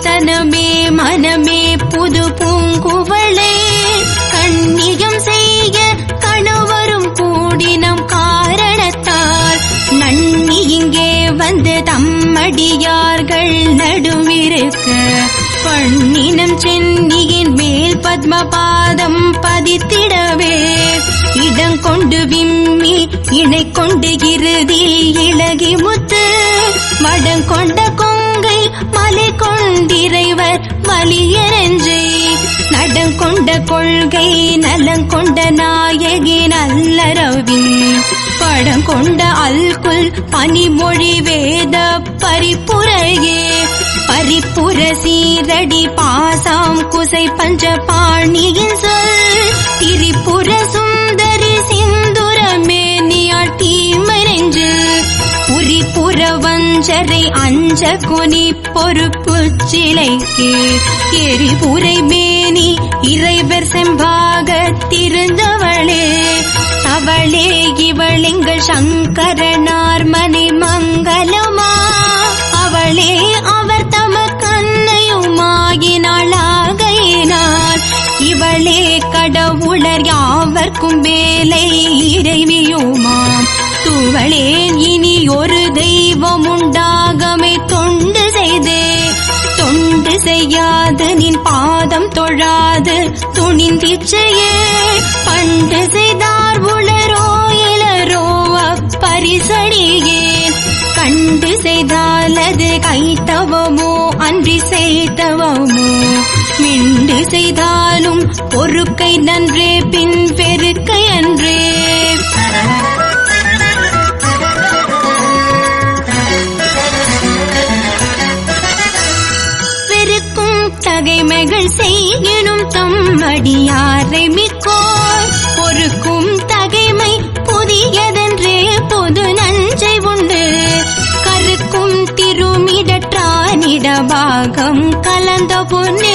தனமே மனமே புது பூங்குவளே. கண்ணியம் செய்ய கணவரும் கூடினம் காரணத்தால் நன்னி இங்கே வந்து தம்மடியார்கள் நடுவிருக்க. பண்ணினம் சென்னியின் மேல் பத்மபாதம் பதித்திடவே. இடங்கொண்டு விம்மி இணை கொண்டு இறுதி இழகி முத்து. வடங்கொண்ட கொங்கை மலை கொண்டிறைவர் வலியரஞ்சை நடங்கொண்ட கொள்கை நலங்கொண்ட நாயகி நல்லரவின் படம் கொண்ட அல்குல் பனிமொழி வேத பரிப்புரையே. பரிப்புர சீரடி பாசாம் குசை பஞ்ச பாணியின் அஞ்சரை அஞ்ச கொனி பொறுப்பு சிலைக்கு. எரிபுரை மேனி இறைவர் செம்பாக திருந்தவளே. அவளே இவளிங்கள் சங்கரனார் மனை மங்களமா. அவளே அவர் தம தமக்கன்னையுமாகினாளாகையினார் இவளே கடவுளர் யாவர்க்கும் வேலை இறைவியுமாம். துவளே இனி ஒரு தெய்வம் உண்டாகமை தொண்டு செய்தே. தொண்டு செய்யாது நின் பாதம் தொழாது. துணிந்திச்சையே பண்டு செய்தார் உளரோ இளரோ அப்பரிசடியே கண்டு செய்தாலது கைத்தவமோ அன்றி செய்தவமோ. மிண்டு செய்தாலும் பொறுக்கை நன்றே பின் பெருக்கை அன்றே. அடியாரை மிக்கோர் பொறுக்கும் தகைமை புதியதென்றே பொது நஞ்சை உண்டு. கருக்கும் திருமிடற்றானிட பாகம் கலந்த பொண்ணு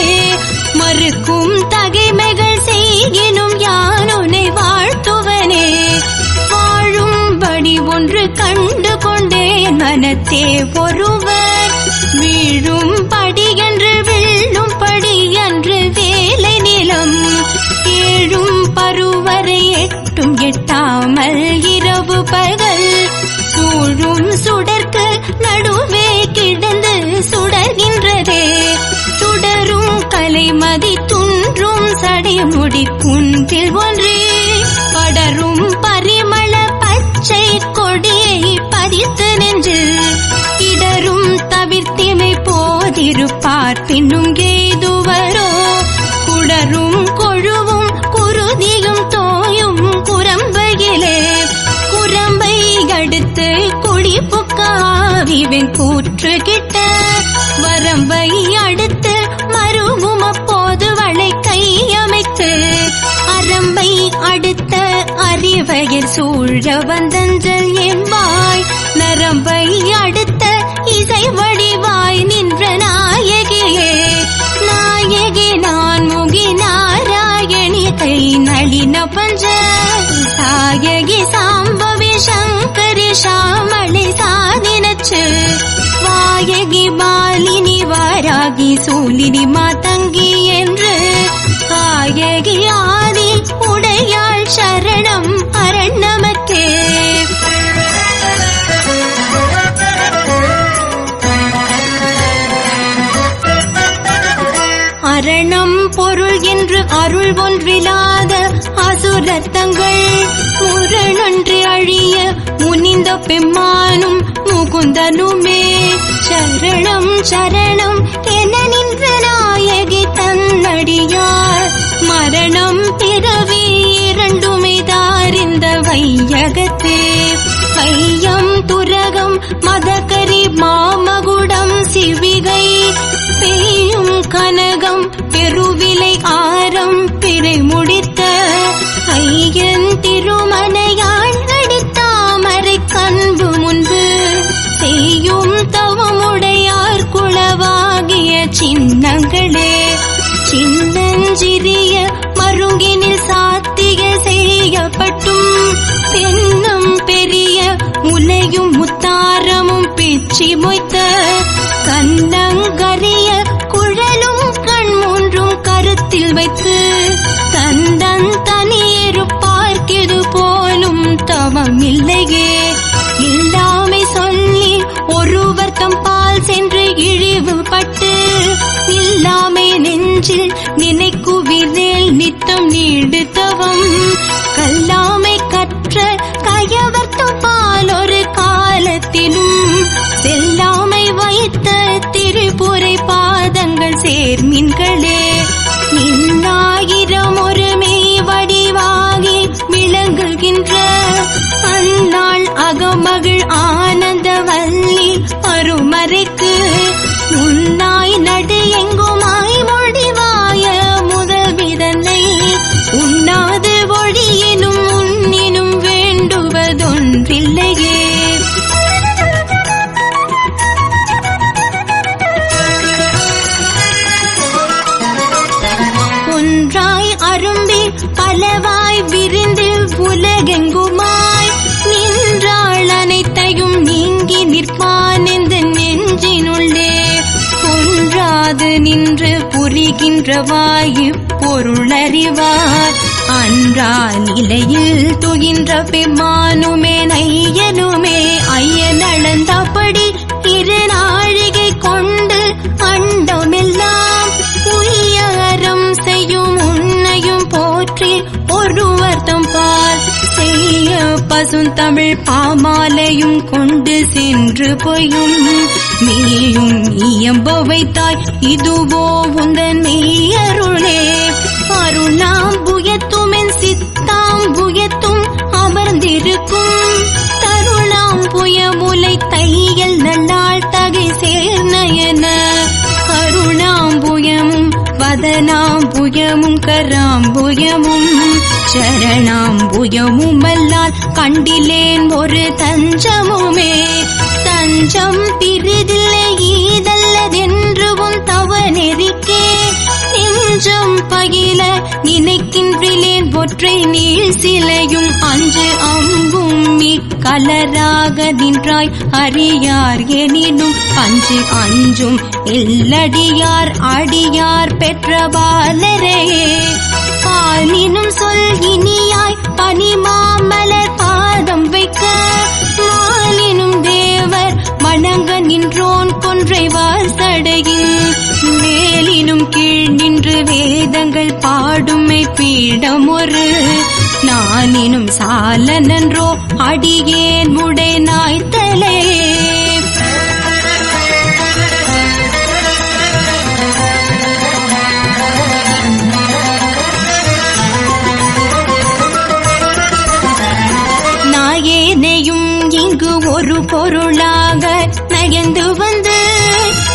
மறுக்கும் தகைமைகள் செய்கினும் யானுனை வாழ்த்துவனே. வாழும்படி ஒன்று கண்டு கொண்டேன் மனத்தே ஒருவர் சுடர்கின்றதே சுடரும் கலைமதி துன்றும் சடைமுடி குன்றில் ஒன்றே. படரும் பரிமள பச்சை கொடியை பதித்து நின்று இடரும் தவிர்த்திமை போதிருப்பார் பின்னும் அறிவையில் சூழ வந்தஞ்சல் என்பாய் நரம்பை அடுத்த இசை வடிவாய் நின்ற நாயகியே நாயகி நான் முகி நாராயணி கை நளின பஞ்ச நாயகி சாம்பவி சங்கரி சாமளி சாதினச்சு வாயகி பாலினி வாராகி சூலினி மாதங்கி என்று. காயகி ஆதி அருள் ஒன்றில்லாத அசுரத்தங்கள் முரணொன்று அழிய முனிந்த பெம்மானும் முகுந்தனுமே. சரணம் சரணம் என நின்ற நாயகி தன்னடியார். மரணம் பிறவி இரண்டுமே தாரிந்த வையகத்தே. வையம் துரகம் மத பக்கம் பால் சென்று இழிவு பட்டு இல்லாமே நெஞ்சில் நினைக்குவிதில் நித்தம் நீடுத்தவம் கல்லாமை கற்ற கயவர்த்தம் பால் ஒரு காலத்திலும் செல்லாமை வைத்த திரிபுரை பாதங்கள் சேர்மின்களே. பலவாய் விரிந்து உலகெங்குமாய்? நின்றாள் அனைத்தையும் நீங்கி நிற்பான் இந்த நெஞ்சினுள்ளே. ஒன்றாது நின்று புரிகின்றவாய் பொருளறிவார். அன்றா நிலையில் துயின்ற பெம்மானுமே நையனுமே ஐயன் அளந்தபடி பசுந்தமிழ் பாமாலையும் கொண்டு சென்று பொய்யும் நீயும் இயம்ப வைத்தாய் இதுவோ உந்தன் மெய்யருளே. அருளாம் புயத்தும் சித்தாம் புயத்தும் அமர்ந்திருக்கும். தருளாம் புயமுலை தையல் நல்லாள் தகை சேர்நயன. கருணாம்புயமும் வதனாம்புயமும் கராம்புயமும் சரணாம்புயமுமல்லால் கண்டிலேன் ஒரு தஞ்சமுமே. தஞ்சம் பிரிதில்லை ஈதல்லதென்றுவும் தவ நெறிக்கே நெஞ்சம் பயில நினைக்கின்றிலேன் ஒற்றை நீள் சிலையும் அஞ்சு அம்பும் கலராக நின்றாய். அறியார் எனினும் அஞ்சு அஞ்சும் எல்லடியார் அடியார் பெற்ற பாலரே. பாலினும் சொல் இனியாய் பனிமாமலர் பாதம் வைக்க. மாலினும் தேவர் வணங்க நின்றோன் கொன்றை வாசடையில். மேலினும் கீழ் நின்று வேதங்கள் பாடுமை பீடம் ஒரு. நானினும் சாலனன்றோ அடியேன் உடை நாய்த்தலே பொருளாக நயந்து வந்து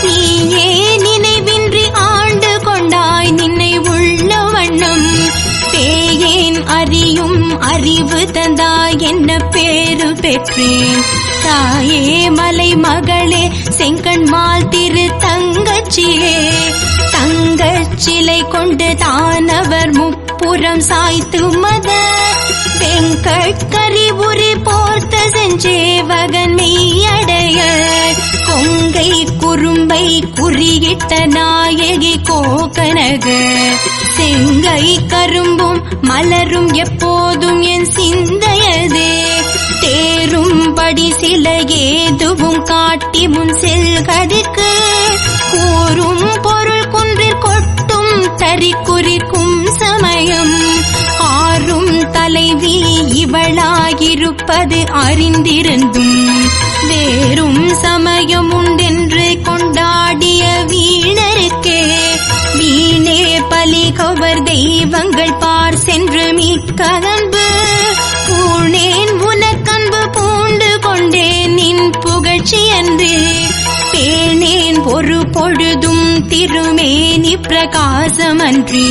நீயே நினைவின்றி ஆண்டு கொண்டாய் நின்னை உள்ள வண்ணம். பேயேன் அறியும் அறிவு தந்தாய் என்ன பேரு பெற்றேன். தாயே மலை மகளே செங்கண்மால் திரு தங்கச்சியே. தங்கச்சிலை கொண்டு தானவர் புறம் சாய்த்து மத வெங்கட்கரி உரி போர்த்த செஞ்சேவகன் மெய்யடைய கொங்கை குறும்பை குறியிட்ட நாயகி கோகனக. செங்கை கரும்பும் மலரும் எப்போதும் என் சிந்தையதே தேரும்படி சில ஏதுவும் காட்டி முன் செல்கதிக்கு கூறும் பொருள் குன்றிற் கொட்டும் தரிக்கும் இவளாயிருப்பது அறிந்திருந்தும் வேறும் சமயம் உண்டென்று கொண்டாடிய வீணருக்கே. வீணே பலி கவர் தெய்வங்கள் பார் சென்று மிக்க அன்பு பூணேன் உனக்கன்பு பூண்டு கொண்டேன் நின் புகழ்ச்சி என்று பேணேன் ஒரு பொழுதும் திருமேனி பிரகாசமன்றி.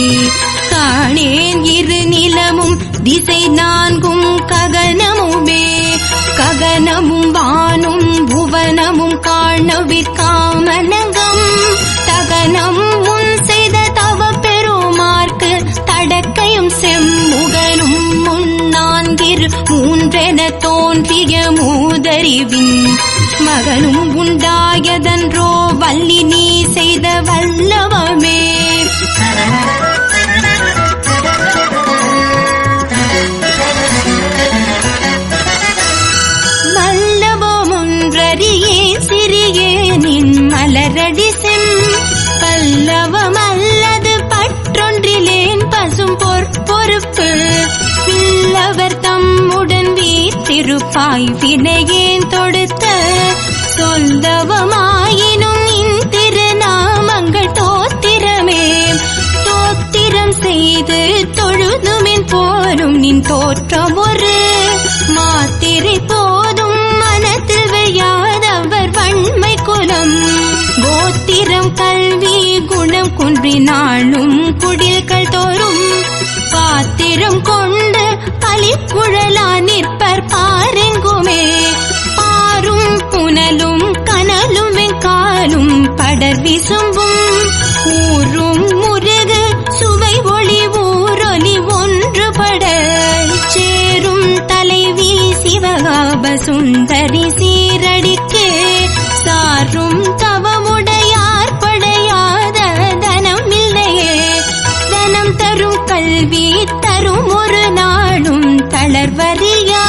காணேன் இரு நிலமும் திசை நான்கும் ககனமுமே ககனமும் வானும் புவனமும் காணவிற்காமனகம் தகனம் முன் செய்த தவ பெருமார்க்கு தடக்கையும் செம்முகனும் முன்னான்கிரு மூன்றென தோன்றிய மூதறிவின். மகனும் உண்டாயதன்றோ வள்ளி திருப்பாய் வினையேன் தொடுத்த? சொந்தவமாயினும் இன் திருநாமங்கள் தோத்திரமே. தோத்திரம் செய்து தொழுதுமின் போலும் நின் தோற்றம் ஒரு. மாத்திரை போதும் மனத்தில் வையாதவர் வன்மை குலம். கோத்திரம் கல்வி குணம் குன்றினாலும் குடில்கள் தோறும். பாத்திரம் கொண்டு பலிக்குழலா நிற்பர் பாரெங்குமே. பாரும் புனலும் கனலும் காலும் படர் விசும்பும். ஊரும் முருகு சுவை ஒளி ஊரொலி ஒன்றுபட சேரும் தலைவி சிவகாப சுந்தரி கல்வி தரும் ஒரு நாளும் தளர்வறியா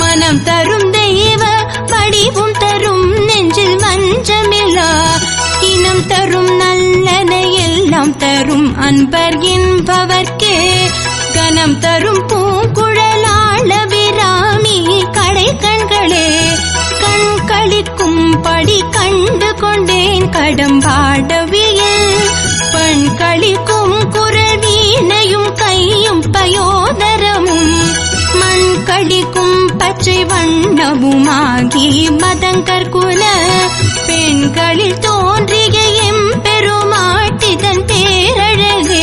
மனம் தரும் தெய்வ வடிவும் தரும் நெஞ்சில் வஞ்சமில்லா இனம் தரும் நல்லன எல்லாம் தரும் அன்பர் என்பவர்க்கே. கனம் தரும் பூங்குழலாள விராமி கடை கண்களே கண் கழிக்கும் படி கண்டு கொண்டேன் கடம்பாடவியல் பண் கழிக்கும் குரல் வீணையும் கையும் பயோதரமும் மண் கடிக்கும் பச்சை வண்ணமுமாகி மதங்கற்குல பெண்களில் தோன்றிய எம் பெருமாட்டிதன் பேரழகே.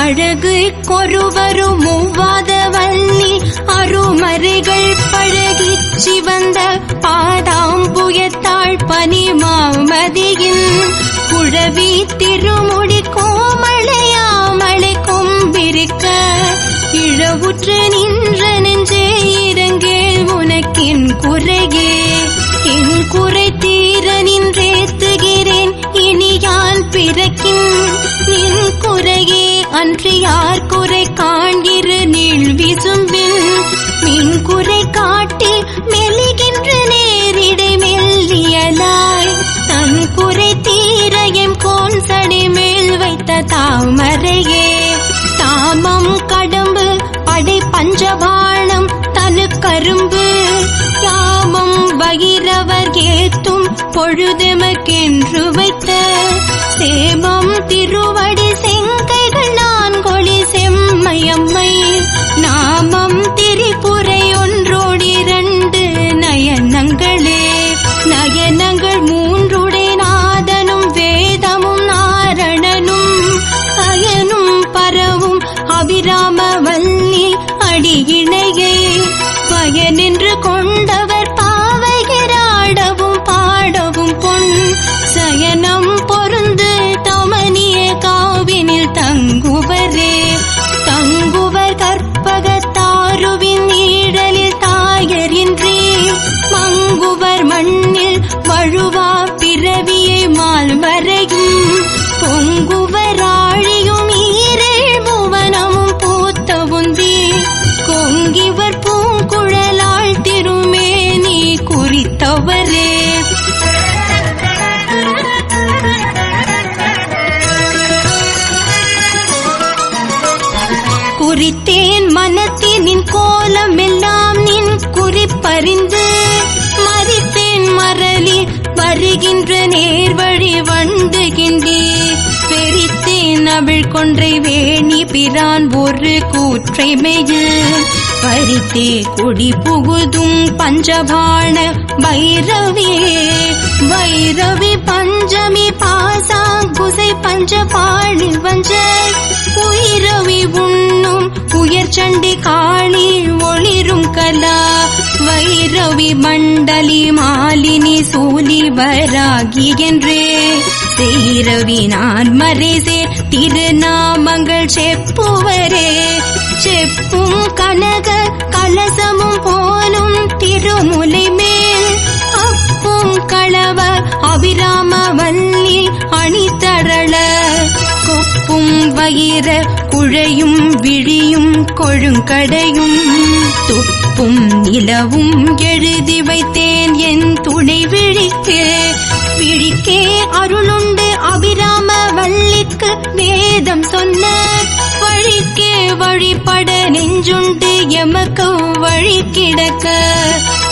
அழகு கொருவரும் மூவாத வள்ளி அருமறைகள் பழகி சிவந்த பனி மாமதியில் குழவி திருமுடி கோமளையாமலை கொம்பிருக்க இழவுற்று நின்ற நெஞ்சே இறங்கே உனக்கின் குறையே. என் குறை தீர நின்றேத்துகிறேன் இனி யான் பிறக்கின் நின் குறையே. அன்று யார் குறை காண்கிற நீள் விசும்பின் தாமரையே தாமம் கடம்பு படை பஞ்சபாணம் தனு கரும்பு. யாமம் வகிரவர் ஏத்தும் பொழுதெமக்கென்று வைத்த சேமம் திருவடி தமிழ் கொன்றை வேணி பிரான் ஒரு கூற்றை மெயு பரித்தே கொடி புகுதும் பஞ்சபாண வைரவி வைரவி பஞ்சமி பாசா குசை பஞ்சபாணி வஞ்ச. உயிரவி உண்ணும் உயர்ச்சண்டி காணி ஒளிரும் கலா. வைரவி மண்டலி மாலினி சூலி வராகி என்றே. செய்ரவி நான் மறைசே திருநாமங்கள் செப்புவரே. செப்பும் கனக கலசமும் போலும் திருமுலை மேல். அப்பும் களவ அபிராம வல்லி அணித்தரள. கொப்பும் வயிற குழையும் விழியும் கொழுங்கடையும். துப்பும் நிலவும் எழுதி வைத்தேன் என் துணை விழிக்கே விழிக்கே அருளுண்டு அபிராம வள்ளிக்கு வேதம் சொன்ன வழிக்கே வழிபட நெஞ்சுண்டு எமக்கு வழி கிடக்க.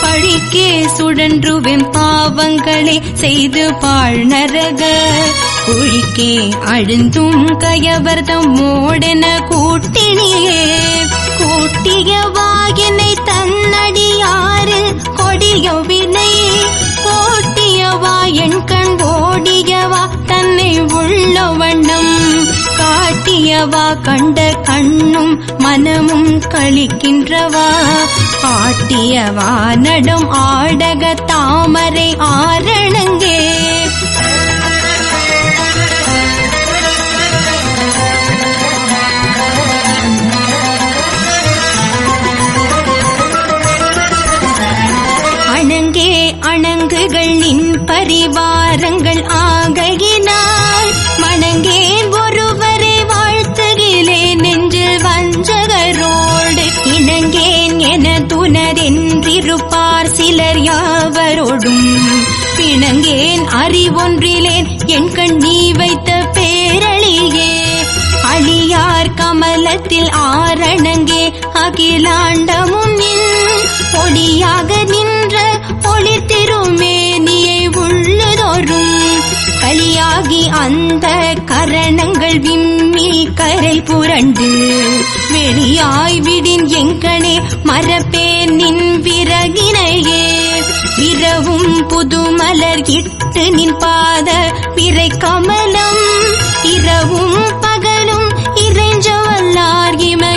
பழிக்கே சுழன்றுவெம் பாவங்களே செய்து பாழ் நரக. குழிக்கே அழுந்தும் கயவர்தம் மோடென கூட்டினியே. கூட்டிய வாயினை தன்னடியாறு கொடியவினை. ஓட்டியவா என் கண் ஓடியவா? தன்னை உள்ள வண்ணம் காட்டியவா? கண்ட கண்ணும் மனமும் கழிக்கின்றவா ஆட்டியவா நடும் ஆடக தாமரை ஆரணங்கே. அணங்குகள் பரிவாரங்கள் ஆகையினால் மணங்கேன் ஒருவரை வாழ்த்துகிலே நெஞ்சில் வஞ்சகரோடு இணங்கேன் என துணரென்றிருப்பார் சிலர் யாவரோடும். பிணங்கேன் அறிவொன்றிலேன் என் கண் நீ வைத்த அழியார் கமலத்தில் ஆரணங்கே அகிலாண்டமும் நின் ஒளியாக நின்ற ஒளி திருமேனியை உள்ளதோறும் களியாகி அந்த கரணங்கள் விம்மி கரை புரண்டு. வெளியாய் விடின் எங்கனே மரப்பே நின் விறகினையே. இரவும் புதுமலர் இட்டு நின் பாத பிறை கமலம். இரவும் பகலும்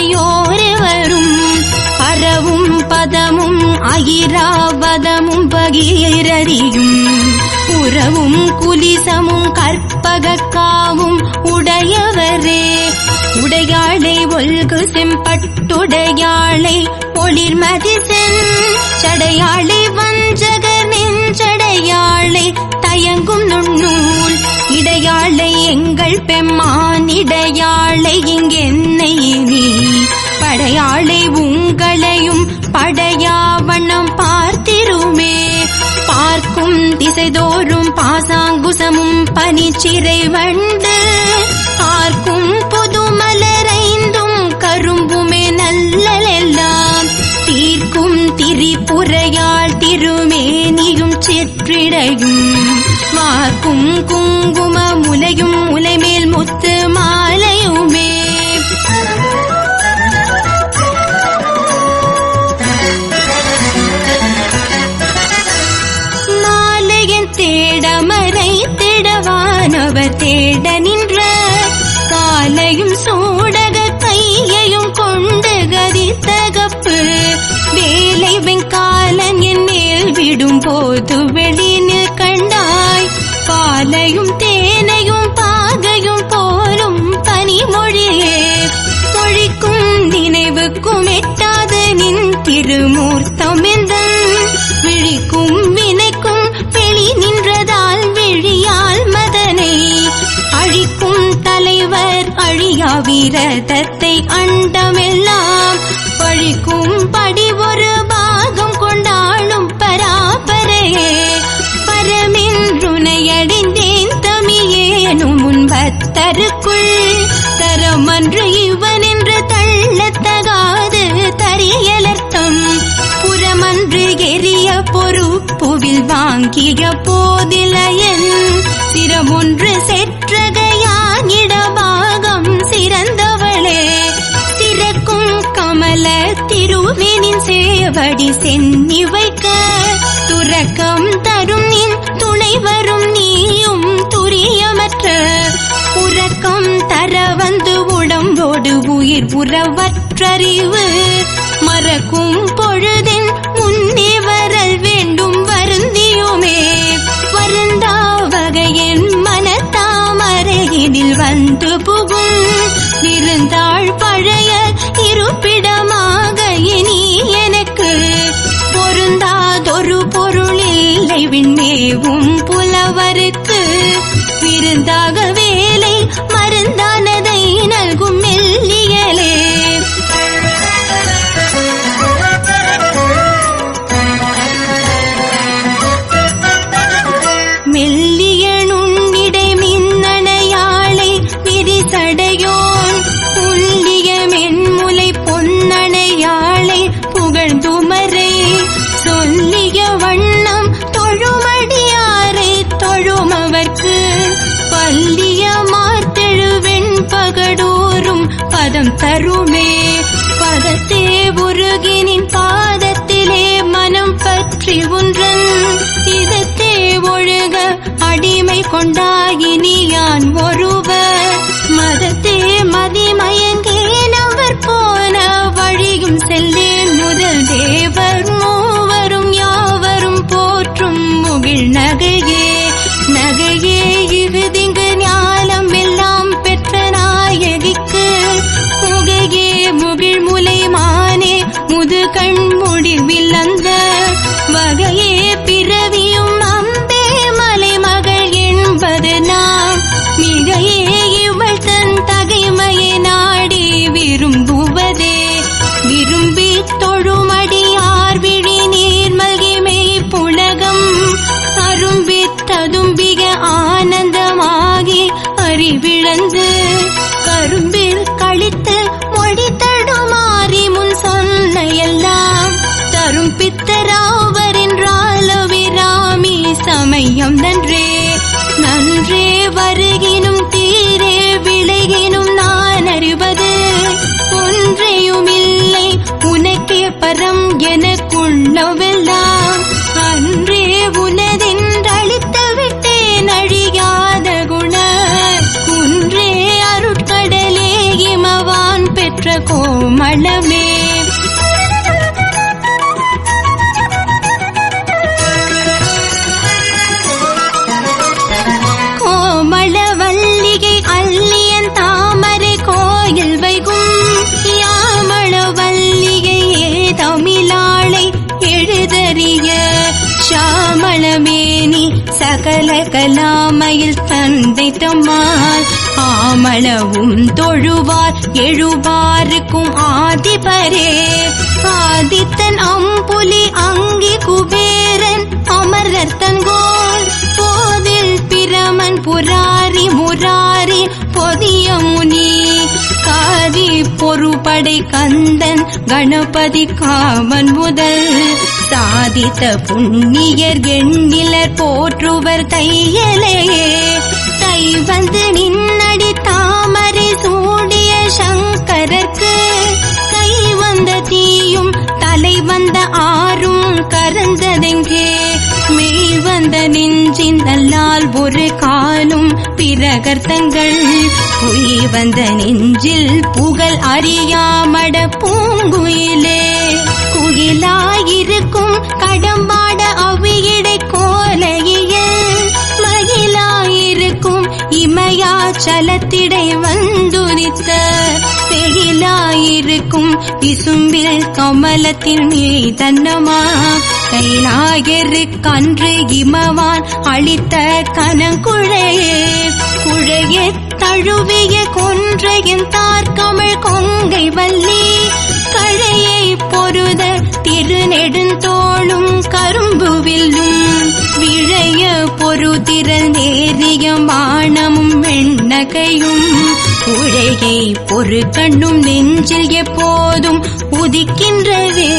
இறைஞ்சவல்லார் அறவும் பதமும் அகிராபதமும் பகீரறியும். உறவும் குலிசமும் கற்பகக்காவும் உடையவரே. உடையாளை ஒல்கு செம்பட்டுடையாளை ஒளிர்மதி சென் சடையாளை வஞ்சக நெஞ்சடையாளை தயங்கும் நுண்ணூல். இடையாளை எங்கள் பெம்மானிடையாளை இங்கென்னை நீ படையாளை உங்களையும் படையாவண்ணம் பார்த்திருமே பார்க்கும் திசைதோறும் பாசாங்குசமும் பனிச்சிறை வண்டு. பார்க்கும் புது மலரைந்தும் கரும்புமே நல்லலெல்லாம். தீர்க்கும் திரிபுரையாள் திருமேனியும் சிற்றிடையும். பார்க்கும் குங்கும் முலையும் முலைமேல் முத்து மாலையுமே. மாலையன் தேடமரை திடவானவர் தேட நின்ற காலையும் சூடக கையையும் கொண்டு கதித்தகப்பு வேலை வெங்காலன் என் மேல் விடும் போது வெளியில் கண்டாய். பாலையும் திருமூர்த்தமெந்தன் விழிக்கும் வினைக்கும் வெளி நின்றதால் விழியால் மதனை அழிக்கும் தலைவர் அழியா வீரதத்தை அண்டமெல்லாம் பழிக்கும் படிவோ ஆகிய போதிலையன் சிரமொன்று செற்றகையான் இடபாகம் சிறந்தவளே. திறக்கும் கமல திருமேனின் சேவடி சென்னி வைக்க துறக்கம் தரும் நின் துணை வரும் நீயும் துரியமற்ற. உறக்கம் தர வந்து உடம்போடு உயிர் உறவற்றறிவு. மறக்கும் பகடோறும் பதம் தருமே. பதத்தே உருகினின் பாதத்திலே மனம் பற்றி ஒன்றன் இதத்தே ஒழுக அடிமை கொண்டாயினி யான் ஒருவர் முது முடிவில் அந்த வகையே பி எழுபாருக்கும் ஆதிபரே. ஆதித்தன் அம்புலி அங்கி குபேரன் அமரர் தங்கோல் போதில் பிரமன் புராரி முராரி பொதிய முனி. காதி பொறுபடை கந்தன் கணபதி காமன் முதல். சாதித்த புண்ணியர் எண்ணிலர் போற்றுவர் தையலே. கை வந்து நின்னடி தாமரை சங்கரர்க்கு கை வந்த தீயும் தலை வந்த ஆறும் கரந்ததெங்கே? மெய் வந்த நெஞ்சின் நல்லால் ஒரு காலும் பிரகர்த்தங்கள் பொய் வந்த நெஞ்சில் புகழ் அறியாமட பூங்குயிலே. குயிலாயிருக்கும் கடம்பாட அவியடை கோலையில். மகிழாயிருக்கும் இமயாச்சலத்திடை வந்துரித்த தெயிலாயிருக்கும் விசும்பில் கமலத்தின் மீதன்னமா கைலாயரு கன்று இமவான் அளித்த கனங்குழையே குழையே தழுவிய கொன்றையின் தார்கமிழ் கொங்கை வள்ளி கழையை பொருத திருநெடுந்தோளும் கரும்பு வில்லும் விழைய பொருதிர நேரிய மானமும் வெண்ணகையும் உழையை பொறு கண்ணும் நெஞ்சில் எப்போதும் உதிக்கின்றதே.